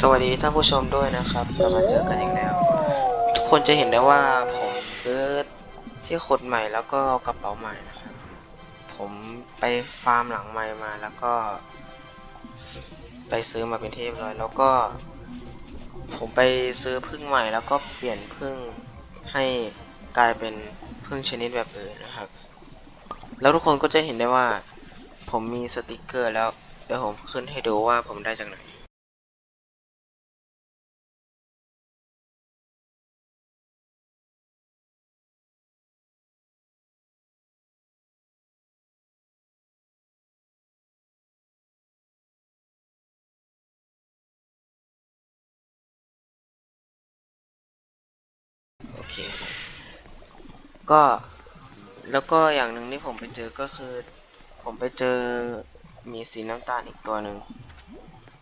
สวัสดีท่านผู้ชมด้วยนะครับกลับมาเจอกันอีกแล้ว ทุกคนจะเห็นได้ว่าผมซื้อที่ขดใหม่แล้วก็กระเป๋าใหม่นะครับ ผมไปฟาร์มหลังใหม่มาแล้วก็ ไปซื้อมาเป็นที่เรียบร้อย แล้วก็ ผมไปซื้อพึ่งใหม่แล้วก็เปลี่ยนพึ่งให้กลายเป็นพึ่งชนิดแบบอื่นนะครับ แล้วทุกคนก็จะเห็นได้ว่า ผมมีสติกเกอร์แล้วเดี๋ยวผมขึ้นให้ดูว่าผมได้จากไหน เคก็แล้วก็อย่างหนึ่งที่ผมไปเจอก็คือ ผมไปเจอมีสีน้ำตาลอีกตัวหนึ่ง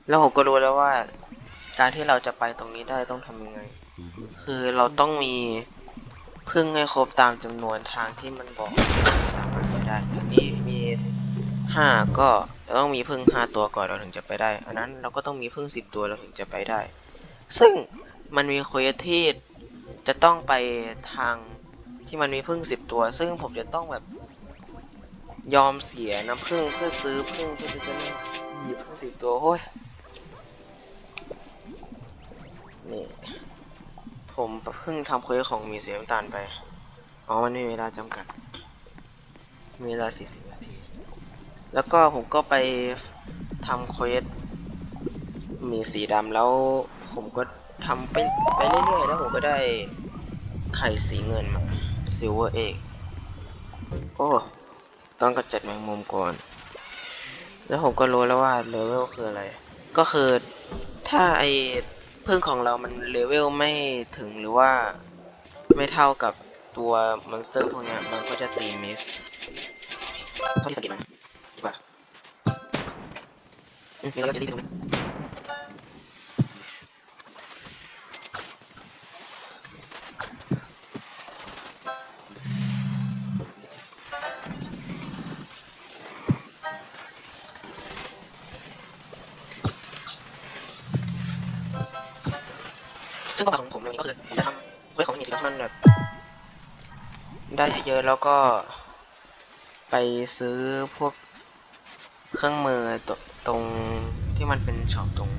แล้วผมก็รู้แล้วว่า การที่เราจะไปตรงนี้ได้ต้องทำยังไง คือเราต้องมีพึ่งให้ครบตามจำนวนทางที่มันบอกสามารถไปได้ อันนี้มีห้าก็ต้องมีพึ่งห้าตัวก่อนเราถึงจะไปได้ อันนั้นเราก็ต้องมีพึ่งสิบตัวเราถึงจะไปได้ ซึ่งมันมีเควสที่ จะต้องไปทางที่มันมีพึ่งสิบตัว ซึ่งผมจะต้องแบบยอมเสียน้ำพึ่งเพื่อซื้อพึ่งเพื่อจะได้หยิบพึ่งสิบตัวโอ้ยนี่ผมเพิ่งทำเควสของมีเสียน้ำตาลไป อ๋อ มันมีเวลาจำกัด มีเวลา 40 นาที แล้วก็ผมก็ไปทำเควสมีสีดำแล้วผมก็ ทำไปไปเรื่อยๆแล้วผมก็ได้ไข่สีเงินมาซิลเวอร์เอกโอ้ต้องกระจัดแมงมุมก่อน แล้วผมก็รู้แล้วว่าเลเวลคืออะไร ก็คือถ้าไอพึ่งของเรามันเลเวลไม่ถึงหรือว่าไม่เท่ากับตัวมอนสเตอร์พวกเนี้ยมันก็จะตีมิสเท่าที่สังเกตมาดีกว่าอืมแล้วก็จะรีบตรงนี้ ซึ่งเป้าหมายของผมเลยก็คือผมจะทำเควสของมีสิ่งที่มันแบบได้เยอะแล้วก็ ไปซื้อพวกเครื่องมือตตรงที่มันเป็นช็อปตรง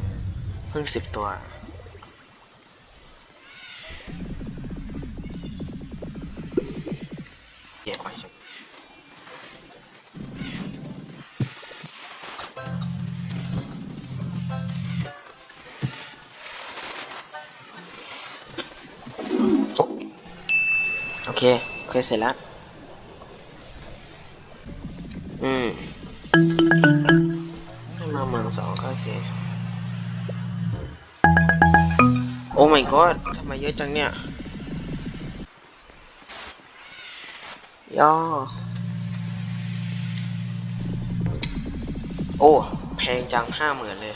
เพิ่งสิบตัว เปลี่ยนไป เฉยโอเคเคยเสร็จแล้วอืมให้มาเมืองสองก็โอเค โอ้ my god ทำไมเยอะจังเนี่ยย่อโอ้ แพงจังห้าหมื่นเลย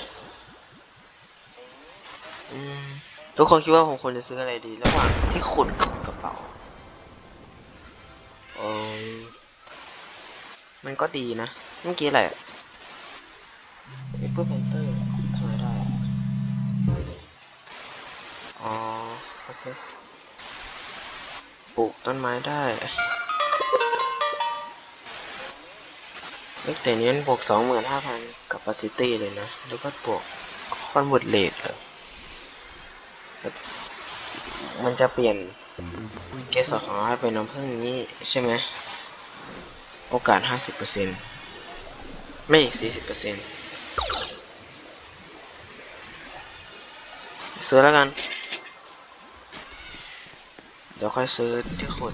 อืมทุกคนคิดว่าผมควรจะซื้ออะไรดี ระหว่างที่ขุดกับกระเป๋า โอ้ยมันก็ดีนะ เมื่อกี้อะไรเอเปิลแพนเตอร์ทำไมได้อะอ๋อ โอเค ปลูกต้นไม้ได้เล็กแต่นี้มันบวกสองหมื่นห้าพันกับ capacity เลยนะ แล้วก็บวกคอนเวิร์ตเลทเหรอแบบมันจะเปลี่ยน เกสรของเราเป็นน้ำผึ้งนี้ใช่ไหมโอกาสห้าสิบเปอร์เซ็นต์ไม่สี่สิบเปอร์เซ็นต์ซื้อแล้วกัน เดี๋ยวค่อยซื้อที่คน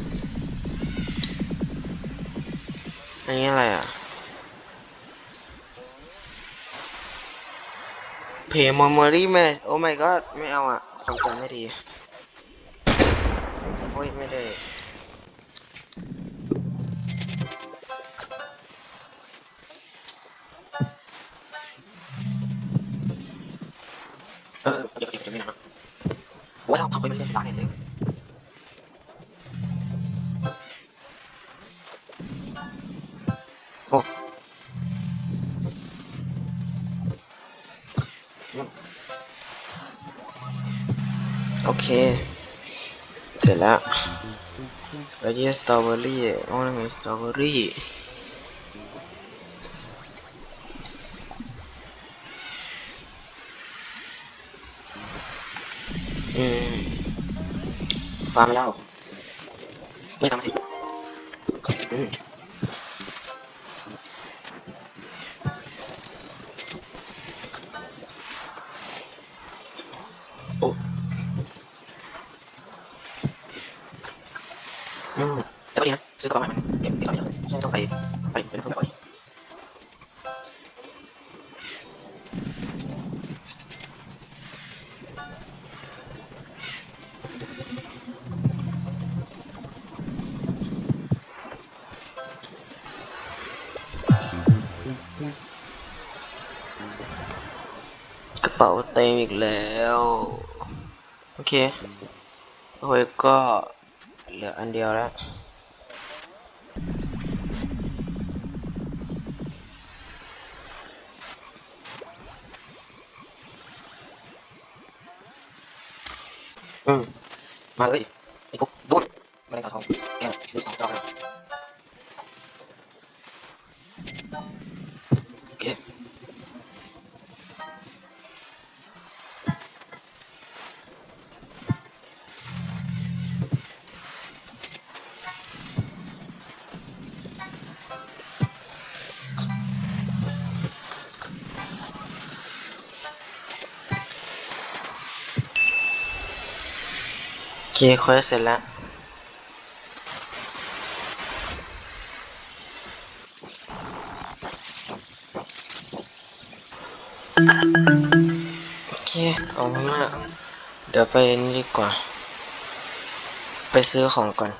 อันนี้อะไรอะ เพย์มอมอรี่แม่โอ้ my god ไม่เอาอะ ความจำไม่ดี ยไม่ได้เออเดี๋ยวเดี๋ยวเดี๋ยวไม่นานโอ้ยเราทำไปมันเล่นร้านเองโอ้อืมโอเค เสร็จแล้วแล้วยี่สตรอเบอรี่โอ้นั่นไงสตรอเบอรี่อืมฟาร์มแล้วไม่ทำสิ แต่ก็ดีนะซื้อกระเป๋าใหม่มันเก็บเก็บสองอย่างไม่ต้องไปไปเป็นคนแบบนี้กระเป๋าเต็มอีกแล้ว โอเคโอ้ยก็เหลืออันเดียวแล้ว อืมมาเลยไอ้พวกดุนมาเลยตาทองแกดูสอ โอเคค่อยเสร็จแล้ว โอเคเอามาเดี๋ยวไปนี่ดีกว่า ไปซื้อของก่อน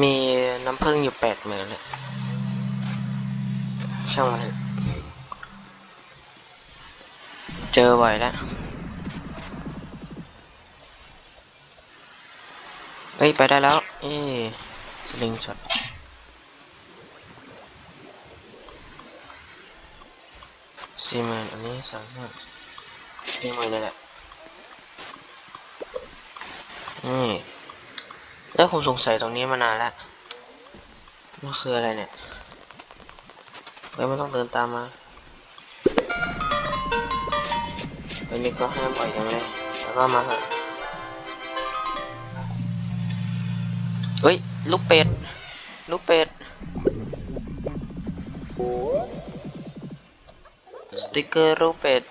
มีน้ำผึ้งอยู่แปดหมื่นเลยช่างมันเจอบ่อยแล้ว เฮ้ย ไปได้แล้ว เอ๊สลิงช็อตสี่หมื่นอันนี้สามหมื่นสี่หมื่นเลยแหละ นี่แล้วผมสงสัยตรงนี้มานานแล้วมันคืออะไรเนี่ยเฮ้ยไม่ต้องเดินตามมาอันนี้ก็ห้ามปล่อยจังเลยแล้วก็มาเถอะ ลูกเป็ด ลูกเป็ด สติกเกอร์รูปเป็ด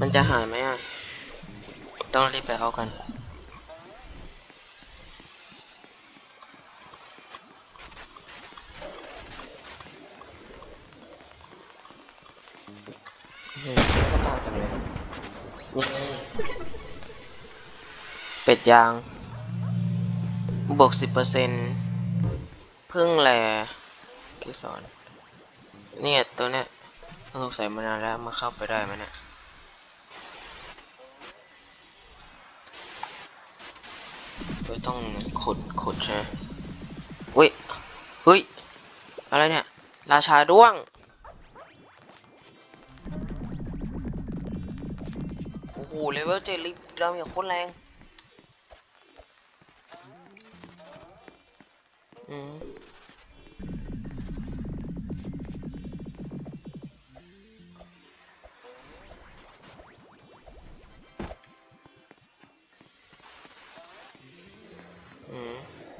มันจะหายไหมอะ ต้องรีบไปเอากันเฮ้ยก็ตางจังเลยนี่ เป็ดยาง บวกสิบเปอร์เซ็นต์พึ่งแหลเกสรเนี่ยตัวเนี้ยต้องสงสัยมานานแล้วมาเข้าไปได้ไหมเนี่ยตัวต้องขุดขุดใช่ไหมอุ้ยเฮ้ย อะไรเนี่ย ราชาด้วง โอ้โหเลเวลเจ็ดลิฟดามจโคตรแรง อืม อืม เดี๋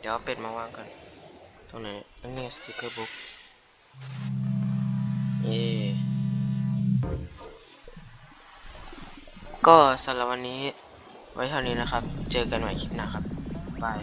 ยวเอาเป็ดมาวางกันตรงไหนอันนี้สติกเกอร์บุ๊กเย่ก็สำหรับวันนี้ไว้เท่านี้นะครับ เจอกันใหม่คลิปหน้าครับ บาย